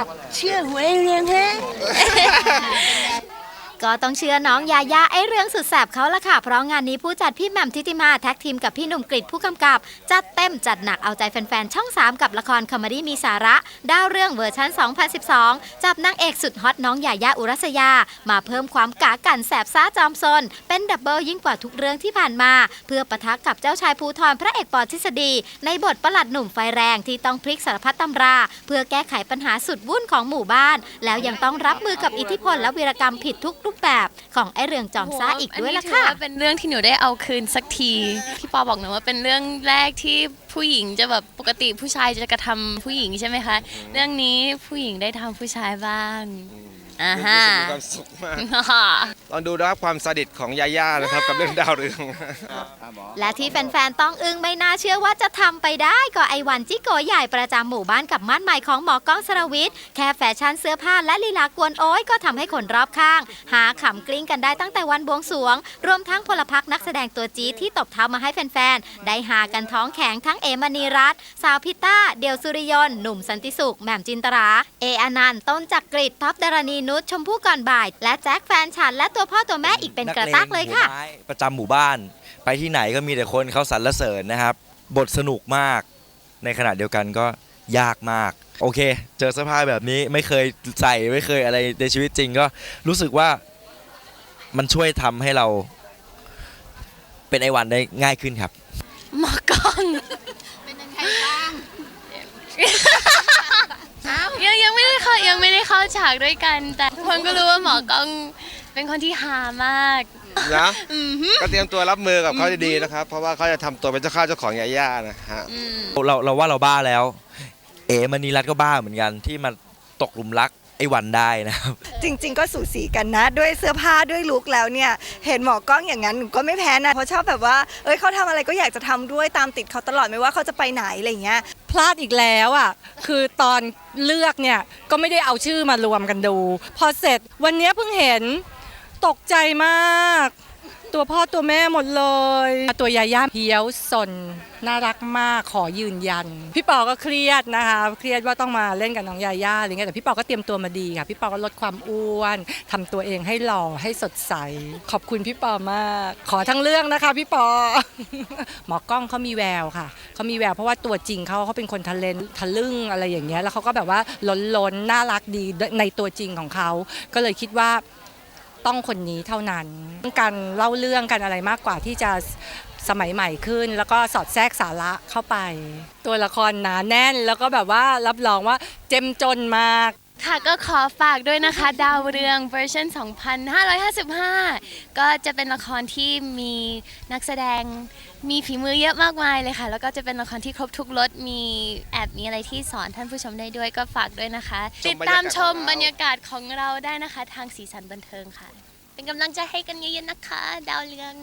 กับเชื่อหวยเรียงฮะ ก็ต้องเชื่อน้องยายาไอเรื่องสุดแสบเขาละค่ะ เพราะงานนี้ผู้จัดพี่แหม่มทิติมาแท็กทีมกับพี่หนุ่มกริดผู้กำกับ จัดเต็มจัดหนักเอาใจแฟนๆ ช่อง 3 กับละครคอมเมดี้มีสาระ ดาวเรื่องเวอร์ชัน 2012 จับนางเอกสุดฮอตน้องยายาอุรัสยา มาเพิ่มความกากันแสบซ่าจอมซน เป็นดับเบิลยิ่งกว่าทุกเรื่องที่ผ่านมา เพื่อปะทะกับเจ้าชายภูทรพระเอกปอทฤษฎี ในบทประหลัดหนุ่มไฟแรงที่ต้องพลิกสารพัดตำรา เพื่อแก้ไขปัญหาสุดวุ่นของหมู่บ้าน แล้วยังต้องรับมือกับอิทธิพลและวีรกรรมผิดทุกรูปแบบของไอเรื่องจอมซ่าอีกด้วยล่ะค่ะอันนี้ถือว่าเป็นเรื่องที่หนูได้เอาคืนสักทีพี่ปอบอกหนูว่าเป็นเรื่องแรกที่ผู้หญิงจะแบบปกติผู้ชายจะกระทำผู้หญิงใช่ไหมคะ เรื่องนี้ผู้หญิงได้ทำผู้ชายบ้าง อ่าฮะ มีความสุขมาก ลองดูนะครับความสดิตของยาย่านะครับกับเรื่องดาวเรือง และที่แฟนๆ ต้องอึ้งไม่น่าเชื่อว่าจะทำไปได้ก็ไอวันจิโกใหญ่ประจำหมู่บ้านกับม่านใหม่ของหมอกล้องสรวิทย์แค่แฟชั่นเสื้อผ้าและลีลากวนโอ้ยก็ทำให้คนรอบข้าง หาขำกลิ้งกันได้ตั้งแต่วันบวงสรวง รวมทั้งพลพรรคนักแสดงตัวจี๊ดที่ตบเท้ามาให้แฟนๆ ได้หากันท้องแข็งทั้งเอมณีรัตน์สาวพิต้า เดียวสุริยนต์หนุ่มสันติสุขแหม่มจินตรา เออนันต์ต้นจักกริดท็อปดารณีนุช ชมพู่ก่อนบ่าย และแจ็คแฟนฉัน และตัวพ่อตัวแม่อีกเป็นกระตักเลยค่ะ นักเลงหัวไม้ประจำหมู่บ้าน ไปที่ไหนก็มีแต่คนเขาสรรเสริญนะครับ บทสนุกมาก ในขณะเดียวกันก็ยากมาก โอเค เจอเสื้อผ้าแบบนี้ไม่เคยใส่ไม่เคยอะไรในชีวิตจริงก็รู้สึกว่ามันช่วยทำให้เราเป็นไอวันได้ง่ายขึ้นครับ หมอกล้องยังยังไม่ได้เข้ายังไม่ได้เข้า ฉากด้วยกัน แต่ทุกคนก็รู้ว่าหมอกล้องเป็นคนที่หามาก นะก็เตรียมตัวรับมือกับเขาดีๆนะครับ เพราะว่าเขาจะทำตัวเป็นเจ้าข้าเจ้าของยาย่านะฮะเราเราว่าเราบ้าแล้ว เอ๋มณีรัตน์ก็บ้าเหมือนกันที่มาตกหลุมรักไอ้วันได้นะครับ จริง ๆ ก็สูสีกันนะ ด้วยเสื้อผ้าด้วยลุคแล้วเนี่ย เห็นหมอกล้องอย่างนั้นหนูก็ไม่แพ้นะเพราะชอบแบบว่า เอ้ยเขาทำอะไรก็อยากจะทำด้วยตามติดเขาตลอดไม่ว่าเขาจะไปไหนอะไรอย่างเงี้ย พลาดอีกแล้วอะคือตอนเลือกเนี่ยก็ไม่ได้เอาชื่อมารวมกันดู พอเสร็จวันนี้เพิ่งเห็นตกใจมาก ตัวพ่อตัวแม่หมดเลย ตัวยาย่าเพี้ยวสนน่ารักมากขอยืนยัน พี่ปอก็เครียดนะคะเครียดว่าต้องมาเล่นกับน้องยาย่าอะไรเงี้ยแต่พี่ปอก็เตรียมตัวมาดีค่ะพี่ปอก็ลดความอ้วนทำตัวเองให้หล่อให้สดใส ขอบคุณพี่ปอมาก ขอทั้งเรื่องนะคะ พี่ปอ หมอกล้องเขามีแววค่ะเขามีแววเพราะว่าตัวจริงเขาเขาเป็นคนทะเลนทะลึ่งอะไรอย่างเงี้ยแล้วเขาก็แบบว่าล้นล้นน่ารักดีในตัวจริงของเขาก็เลยคิดว่า ต้องคนนี้เท่านั้น การเล่าเรื่องกันอะไรมากกว่าที่จะสมัยใหม่ขึ้น แล้วก็สอดแทรกสาระเข้าไป ตัวละครหนาแน่นแล้วก็แบบว่ารับรองว่าเจ้มจนมาก ค่ะก็ขอฝากด้วยนะคะ ดาวเรืองเวอร์ชัน 2555 ก็จะเป็นละครที่มีนักแสดงมีฝีมือเยอะมากมายเลยค่ะ แล้วก็จะเป็นละครที่ครบทุกรสมีแอบมีอะไรที่สอนท่านผู้ชมได้ด้วยก็ฝากด้วยนะคะชมติดตามชมบบรรรยายรากาศของเราได้นะคะ ทางสีสันบันเทิงค่ะ เป็นกำลังใจให้กันเยอะๆนะคะ ดาวเรือง